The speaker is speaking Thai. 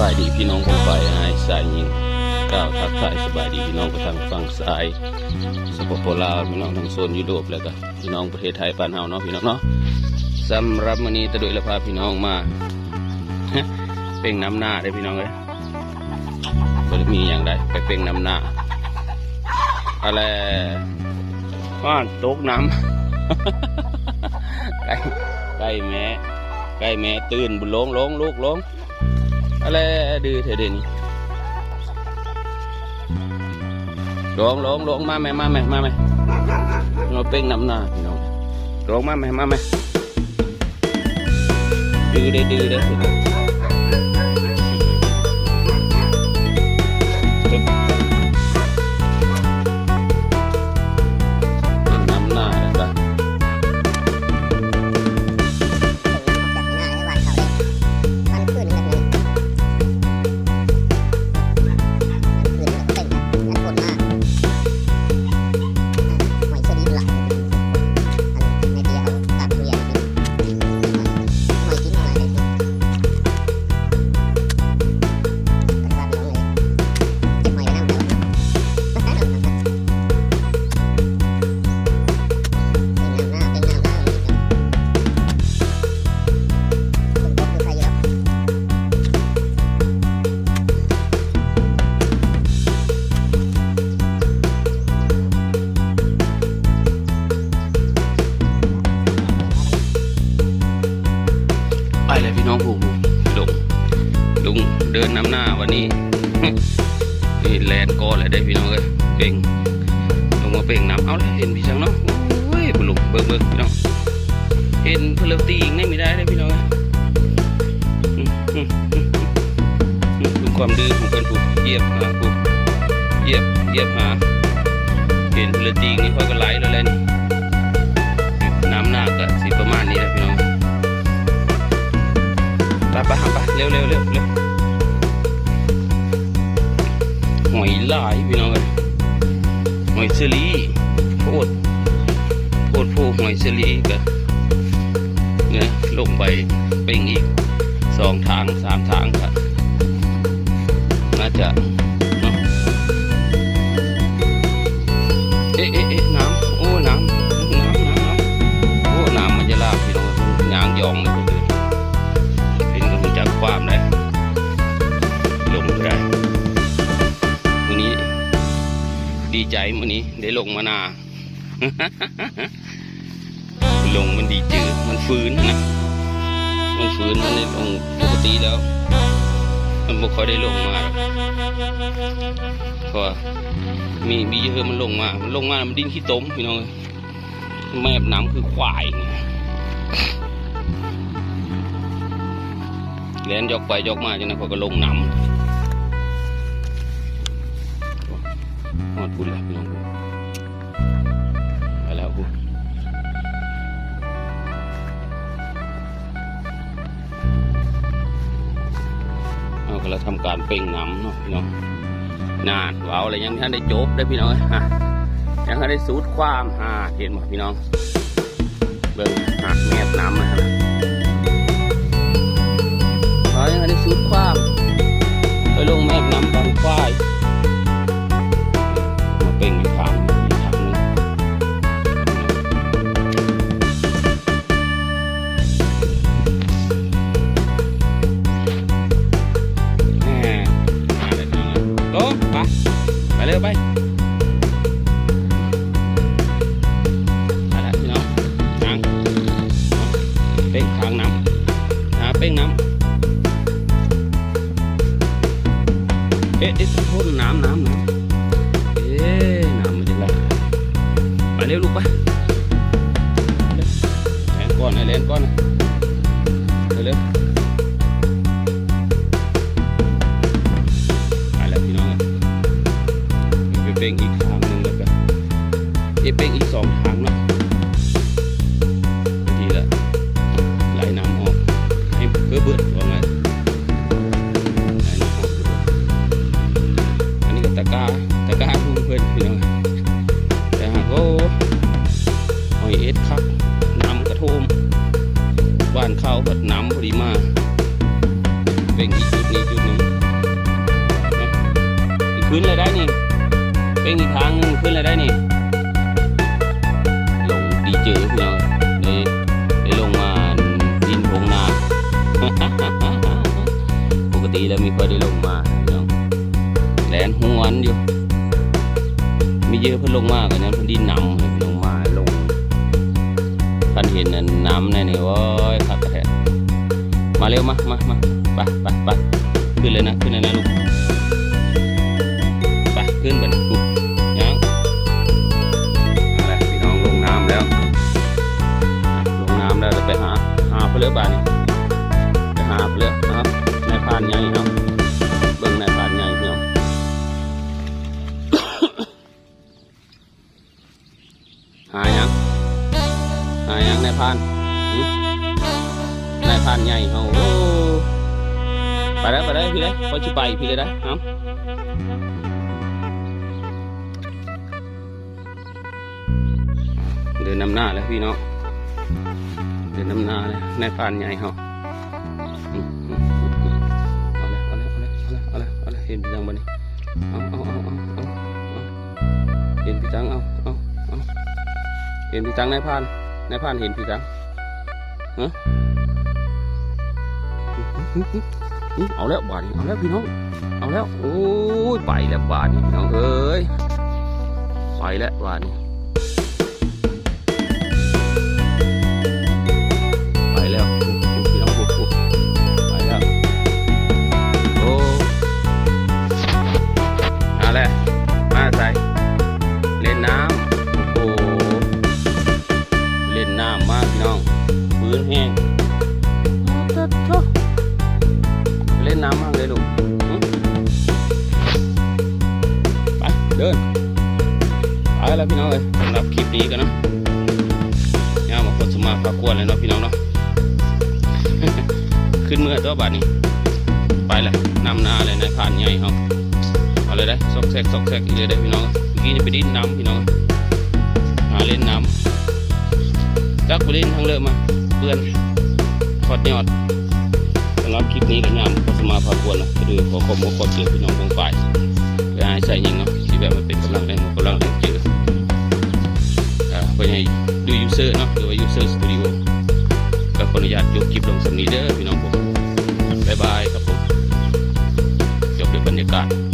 บายดีพี่น้องคนฝ่ายอายสายยิงกล่าวทักทายสบายดีพี่น้องไปทางฝั่งซ้ายสปปลาวพี่น้องทางโซนยุโรปแล้วก็พี่น้องประเทศไทยบ้านเฮาเนาะพี่น้องเนาะสำหรับมื้อนี้ตะดุยละพาพี่น้องมาเป่งน้ำหน้าได้พี่น้องเลยบ่ได้มีอย่างใดไปเป่งน้ำหน้าอะไรว่านตกน้ำไก่ไก่แม่ไก่แม่ตื่นบุญลงลงลูกลง อะไรดื้อเธอเดี๋ยวนี้องลงลงมาไหมมาไหมมาไหมเราเป้งน้ำหน้าพี่น้องร้องมาไหมมาไหมดื้อเด้อดื้อเด้อ ไปเลยพี่น้องผู้ลุงลุงเดินน้ำหน้าวันนี้นี่แลนก้อนเลยได้พี่น้องเลยเป่งลงมาเป่งน้ำเอาเลยเห็นพี่ช่างเนาะโอ้ยลุงเบิ่งเบิ่งพี่น้องเห็นเพลตีงนี่ไม่ได้เลยพี่น้องดูความดื้อของเพื่อนผู้เยียบหาผู้เยียบเยียบหาเห็นเพลตีงนี่เขาก็ไหลแล้วแหละ ไปไปหาไปเร็วเร็วเร็วเร็วหอยลายพี่น้องเลยหอยเชอรี่โพดโพดพูดหอยเชลีก็เนี่ยลงไปเป็นอีกสองทางสามทางครับน่าจะ ใจวันนี้ได้ลงมานา ลงมันดีจืดมันฟื้นนะ มันฟื้นมันได้ลงปกติแล้ว มันบ่ค่อยได้ลงมาหรอกเพราะมีมีเยอะมันลงมา มันลงมา มันดิ้นขี้ต้มพี่น้องเอ้ยแมบน้ำคือควายเนี่ยแล่นยกไปยกมาจังนั้นเขาก็ลงน้ำ หอดพุ่นแล้วพี่น้องไปแล้วพุ่นเอาก็แล้วทำการเป่งน้ำเนาะพี่น้องนานว้าวอะไรยังท่านได้จบได้พี่น้องฮะยังท่านได้สูดความฮาเห็นหมดพี่น้อง เบิ่งหักแมบน้ำนะครับเขายังได้สูดความไปลงแม่น้ำบันควาย เร็วไปไปแล้วพี่น้องทางเป้งทางน้ำหาเป้งน้ำเอ๊ะเอ๊ะโทษน้ำน้ำน้ำเอ๊ะน้ำมันจะไหลไปเร็วลูกไปเร็วแลนก่อนนะแลนก่อนนะเร็ว งอีกทางหนึ่งแล้วกันเอเป่งอีกสองทางเนาะทีละไหลน้ำออกให้เพื่อเบิดว่าไงไหลน้ำออกเพื่อเบิดอันนี้ก็ตะกร้าตะกร้าทุ่งเพื่อนพี่น้องแต่หากก็หอยเอ็ดคักน้ำกระโทมบ้านเข้าวผัดน้ำพอดีมาไปเป็นอีกจุดนี้จุดหนึ่งขึ้นเลยได้นี่ เป็นอีกทางขึ้นเลยได้นี่ลงดีเจพี่น้องได้ได้ลงมาดินทงนาปกติแล้วไมีค่อยได้ลงมาพี่น้องแหลนหวนอยู่มีเยอะเพิ่นลงมากกันนั้นเพิ่นดินนำเลยลงมาลงท่านเห็นนั่นน้ำแน่นี่โอ้ยครับแท้มาเร็วมามามาไปไปไปขึ้นเลยนะขึ้นเลยนะลูก หายังหายังนายพรานนายพรานใหญ่เฮาโอ้ไปได้ไปได้พี่เลยพอชิไปพี่เลยได้เอาเดินนำหน้าแล้วพี่เนาะเดินนำหน้าเลยนายพรานใหญ่เฮา เห็นพี่จังนายพานนายพานเห็นพี่จังฮะอื้อเอาแล้วบาดนี้เอาแล้วพี่น้อง เอาแล้ว โอ้ย ไปแล้วบาดนี้พี่น้องเอ้ย ไปแล้วบาดนี้ ปืนแห้งเอาเถอะเล่นน้ำมากเลยลูกหึไปเดินไปแล้วพี่น้องเลยสำหรับคลิปนี้กันเนาะย่ามาคนสมาพากวนเลยเนาะพี่น้องเนาะขึ้นเมื่อตัวบาทนี้ไปเลยนำหน้าเลยนายผ่านใหญ่เขาเอาเลยได้ซอกแซกซอกแซกอีกเลยได้พี่น้องเมื่อกี้นี่ไปดิ้นน้ำพี่น้องหาเล่นน้ำจักไปเล่นทั้งเลิกมา เปื้อนทอดยอดสำหรับคลิปนี้กันยามโฆษมาพากวนะก็ดูขอขอบคุณขอบเจอพี่น้องทางฝ่ายไปหาใส่ยิงเนาะที่แบบมันเป็นกำลังแรงกำลังแรงเจออ่าก็ยังดูยูเซอร์เนาะหรือว่ายูเซอร์สตูดิโอก็ขออนุญาตยกคลิปลงสำนีเด้อพี่น้องผมบ๊ายบายครับผมจบด้วยบรรยากาศ